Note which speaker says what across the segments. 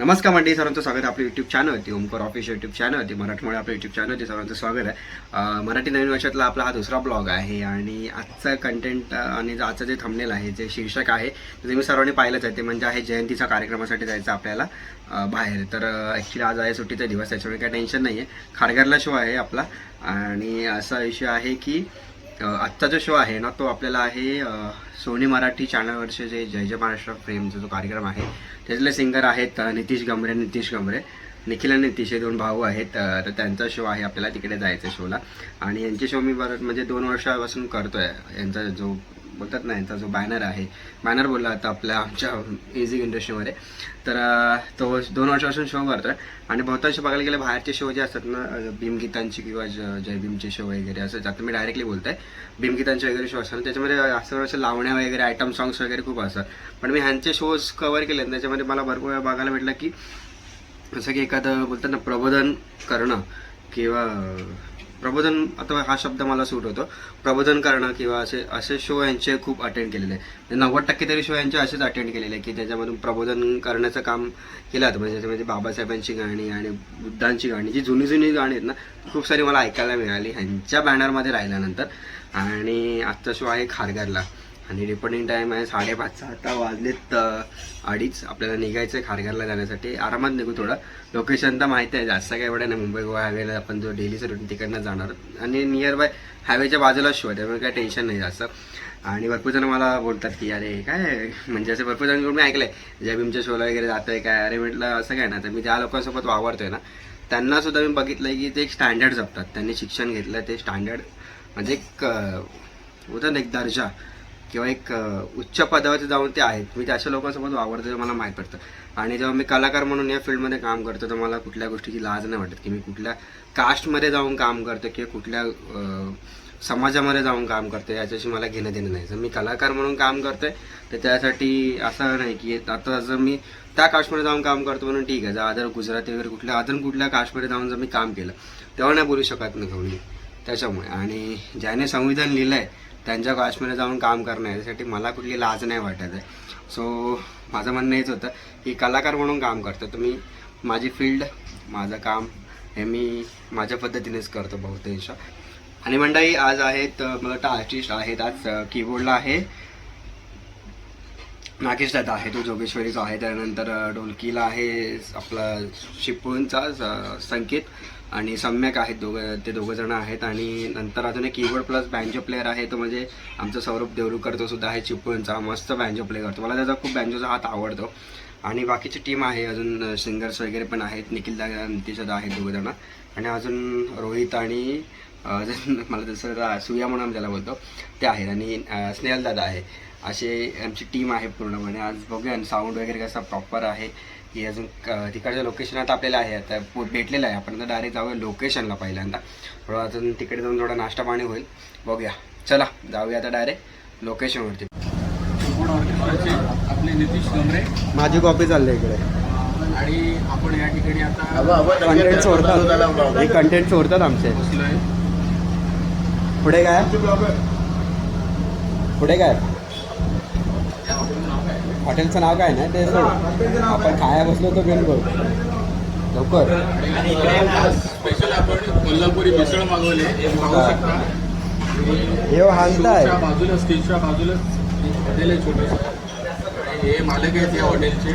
Speaker 1: नमस्कार मंडळी सर्वांचं स्वागत आहे आपल्या यूट्यूब होती ओमकर ऑफिशियल यूट्यूब होती मराठमोळे आपलं यूट्यूब होती सर्वांचं स्वागत आहे. मराठी नवीन वर्षातला आपला हा दुसरा ब्लॉग आहे आणि आजचा कंटेंट आणि आजचं जे थंबनेल आहे जे शीर्षक आहे ते तुम्ही सर्वांनी पाहिलंच आहे. ते म्हणजे आहे जयंतीचा कार्यक्रमासाठी जायचं आपल्याला बाहेर. तर ॲक्च्युली आज आहे सुट्टीचा दिवस त्याच्यामुळे काही टेन्शन नाही आहे खारघरला शो आहे आपला. आणि असा विषय आहे की आजचा जो शो आहे ना तो आपल्याला आहे सोनी मराठी चॅनलवरचे जे जय जय महाराष्ट्र प्रेमचा जो कार्यक्रम आहे त्यातले सिंगर आहेत नितीश गमरे नितीश गमरे निखिल आणि नितीश हे दोन भाऊ आहेत तर त्यांचा शो आहे आपल्याला तिकडे जायचं शोला आणि यांचे शो मी बरं म्हणजे दोन वर्षापासून करतोय. यांचा जो बोलतात ना यांचा जो बॅनर आहे. बॅनर बोलला आता आपल्या आमच्या म्युझिक इंडस्ट्रीमध्ये तर तो दोन वर्षापासून शो करतो आहे आणि बहुतांश बघायला गेले बाहेरचे शो जे असतात ना भीमगीतांचे भीमगीतांची किंवा ज- जय भीमचे शो वगैरे असं आता मी डायरेक्टली बोलत आहे भीमगीतांचे वगैरे शो असतात. त्याच्यामध्ये असं असं लावण्या वगैरे आयटम सॉंग्स वगैरे खूप असतात. पण मी ह्यांचे शोज कवर केले त्याच्यामध्ये मला भरपूर वेळा बघायला भेटलं की जसं की एखादं बोलतात ना प्रबोधन करणं किंवा प्रबोधन आता हा शब्द मला सूट होतो. प्रबोधन करणं किंवा असे असे शो यांचे खूप अटेंड केलेले आहे नव्वद टक्के तरी शो यांचे असेच अटेंड केलेले आहे की त्याच्यामधून प्रबोधन करण्याचं काम केलं होतं म्हणजे त्याच्यामध्ये बाबासाहेबांची गाणी आणि बुद्धांची गाणी जी जुनी जुनी गाणी आहेत ना खूप सारी मला ऐकायला मिळाली. ह्यांच्या बॅनरमध्ये राहिल्यानंतर. आणि आजचा शो आहे खारघरला. आणि रिपोर्टिंग टाईम आहे साडेपाचचा. आता वाजलेत अडीच. आपल्याला निघायचं आहे खारघरला जाण्यासाठी. आरामात निघू थोडं. लोकेशन तर माहिती आहे जास्त काय एवढं नाही. मुंबई गोवा हायवेला आपण जो डेलीचं रुटीन तिकडनं जाणार आणि नियर बाय हायवेच्या बाजूला शो आहे त्यामुळे काय टेन्शन नाही जास्त. आणि भरपूर जण मला बोलतात की अरे काय? म्हणजे असं भरपूर जणांकडून मी ऐकलंय. ज्या भीमच्या शोला वगैरे जातोय काय अरे म्हटलं असं काय ना. तर मी ज्या लोकांसोबत वावरतोय ना. त्यांना सुद्धा मी बघितलंय की ते एक स्टँडर्ड जपतात. त्यांनी शिक्षण घेतलं ते स्टँडर्ड म्हणजे एक होतं ना एक दर्जा. किंवा एक उच्च पदावर जाऊन ते आहेत. मी अशा लोकांसोबत वावरतो ते मला माहीत पडतं. आणि जेव्हा मी कलाकार म्हणून या फील्डमध्ये काम करतो तर मला कुठल्या गोष्टीची लाज नाही वाटत की मी कुठल्या कास्टमध्ये जाऊन काम करतो किंवा कुठल्या समाजामध्ये जाऊन काम करतो याच्याशी मला घेणं देणं नाही. जर मी कलाकार म्हणून काम करतोय तर त्यासाठी असं नाही की आता जर मी त्या कास्टमध्ये जाऊन काम करतो म्हणून ठीक आहे. जर अदर गुजराती वगैरे कुठल्या अजून कुठल्या कास्टमध्ये जाऊन जर मी काम केलं तेव्हा नाही बोलू शकत नाही कोणी. त्याच्यामुळे. आणि ज्याने संविधान लिहिलं आहे त्यांच्या काश्मीरला जाऊन काम करणं याच्यासाठी मला कुठली लाज नाही वाटत आहे. सो माझं म्हणणं हेच होतं की कलाकार म्हणून काम करतो. तर मी माझी फील्ड माझं काम हे मी माझ्या पद्धतीनेच करतो बहुतेक. आणि मंडळी आज आहेत मला वाटतं आर्टिस्ट आहेत आज कीबोर्डला आहे. नागेश दादा आहे तो जोगेश्वरीचा आहे. त्यानंतर ढोलकीला आहे आपला चिपळूणचा स- संकेत. आणि सम्यक आहेत दोघं ते दोघं जण आहेत. आणि नंतर अजून एक कीबोर्ड प्लस बँजो प्लेअर आहे. तो म्हणजे आमचा सौरभ देवरुकर. तो सुद्धा आहे चिपळूणचा. मस्त बँजो प्ले करतो. मला त्याचा खूप बँजोचा हात आवडतो. आणि बाकीची टीम आहे. अजून सिंगर्स वगैरे पण आहेत. निखिल दादा नितीश दादा आहेत दोघं जण. आणि अजून रोहित आणि अजून मला जसं सूर्या म्हणून आम्ही त्याला बोलतो ते आहेत. आणि स्नेहलदादा स्नेहल दादा आहे. असे आमची टीम आहे पूर्णपणे. आज बघूया. साऊंड वगैरे कसा प्रॉपर आहे. की अजून क- तिकडचं लोकेशन आता आपल्याला आहे आता भेटलेलं आहे. आपण आता डायरेक्ट जाऊया लोकेशनला पहिल्यांदा. थोडं अजून तिकडे जाऊन थोडा नाश्ता पाणी होईल. बघूया. चला जाऊया आता डायरेक्ट लोकेशनवरती
Speaker 2: आपले नितीश गमरे
Speaker 1: माझी कॉपी चालली इकडे.
Speaker 2: आणि आपण या ठिकाणी आता
Speaker 1: कंटेंट सोडतात. हे कंटेंट सोडतात आमचे. पुढे काय? पुढे काय? हॉटेलचं नाव काय ना ते सोड. आपण खाया बसलो तो घेऊन बघ. लवकर.
Speaker 2: आणि इकडे स्पेशल आपण कोल्हापुरी मिसळ मागवले. पाहू शकता.
Speaker 1: हे
Speaker 2: स्टेजच्या बाजूला स्टेजच्या बाजूला. एक हॉटेल आहे छोटंसं आणि हे मालक आहेत या हॉटेलचे.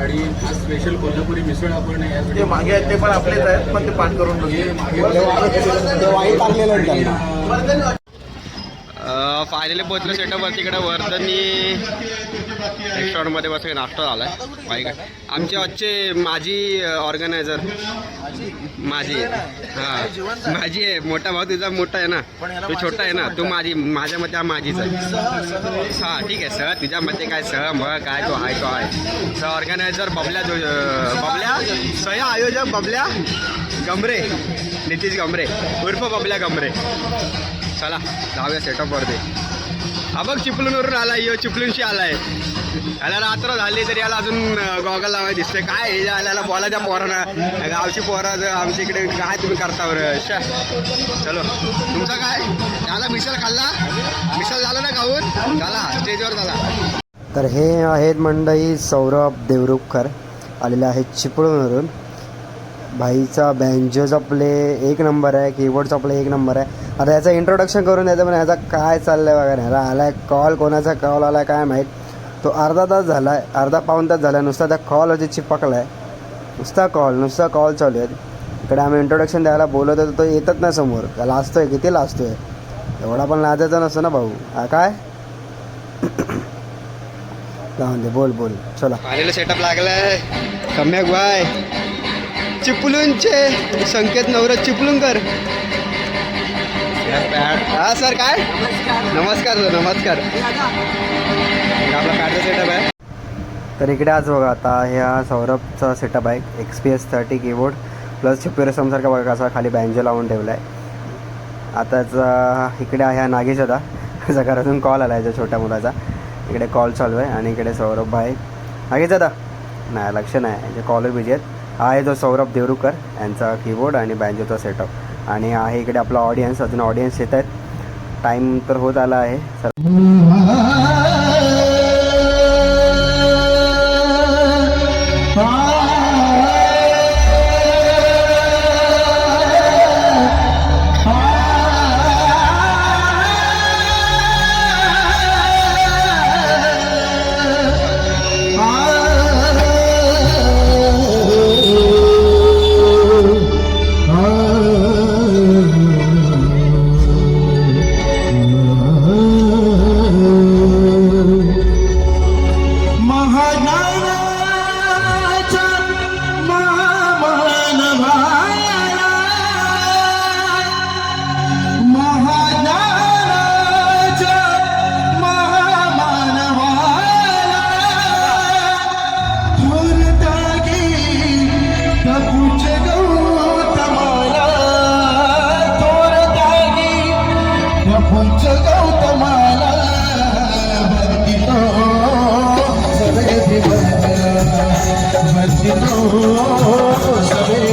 Speaker 2: आणि हा स्पेशल कोल्हापुरी मिसळ आपण या
Speaker 3: ते मागे आहेत ते पण आपलेच आहेत पण ते पाठ करून
Speaker 2: हे मागे
Speaker 1: वाईट त्यांना. फायनली पोहोचलो सेटअप तिकडे वर्धनी रेस्टॉरंटमध्ये बस नाश्ता झाला. आहे बाईक आमचे आजचे माझी ऑर्गनायझर माझी. हां. माझी आहे. मोठा भाऊ तुझा मोठा आहे ना. तू छोटा आहे ना. तू माझी माझ्या मते हा माझीच आहे. हां ठीक आहे. सर तुझ्या मते काय सह मग काय तो आहे तो आहे. सह ऑर्गनायझर बबल्या बबल्या? सह आयोजक बबल्या? गमरे. नितीश गमरे. उर्फ बबल्या गमरे. चला जाऊया सेटअपवरती हा बघ चिपलूणवरून आला यो चिपळूनशी आलाय. याला रात्र झाली तरी याला अजून गॉगल लावाय दिसतंय. काय हे याला बोला त्या पोरांना. गावची पोरं आमच्या इकडे काय तुम्ही करता बरं? चलो. तुमचा काय? झाला मिसल खाल्ला? मिसल झालं ना खाऊन? झाला स्टेजवर झाला. तर हे आहेत मंडळी सौरभ देवरुखकर. आलेले आहेत चिपळूणवरून. भाईचा बँजोचा प्ले एक नंबर आहे कीबोर्डचा प्ले एक नंबर आहे. आता याचं इंट्रोडक्शन करून द्यायचं पण याचा काय चाललं आहे वगैरे ह्याला आलाय कॉल कोणाचा कॉल आला काय माहीत? तो अर्धा तास झाला आहे अर्धा पाऊण तास झाला नुसता त्या कॉल चिपकला आहे नुसता कॉल नुसता कॉल चालू आहे इकडे आम्ही इंट्रोडक्शन द्यायला बोलत होतो तो येतच नाही समोर. लाजतो आहे किती लाजतोय? एवढा पण लाजायचा नसतो ना भाऊ. हा काय? जाऊन दे बोल बोल. चला. आलेला सेटअप लागलाय. सम्यक बाय चिपलूनचे. संकेत नवरत कर हा सर काय? नमस्कार सर नमस्कार. आपला कार्डचा सेटअप आहे. तर इकडे आज बघा आता ह्या सौरभचा सेटअप आहे X P S thirty keyboard plus चिप्युरसमसारखा बघा असा खाली बँजो लावून ठेवला आहे आताचा इकडे आहे हा नागेश होता त्याचा घरातून कॉल आला आहे छोट्या मुलाचा. इकडे कॉल चालू आहे आणि इकडे सौरभ भाई नागेश दादा. नाही लक्ष नाही यांचे कॉलर बिझी आहेत. हा आहे जो सौरभ देवरुकर यांचा कीबोर्ड आणि बँजोचा सेटअप आणि आहे इकडे आपला ऑडियन्स अजून ऑडियन्स येत आहेत. टाईम तर होत आला आहे. सर
Speaker 3: प्रभूच गौतमाला भक्तितो सवे भक्तितो सवे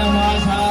Speaker 3: Adamasa.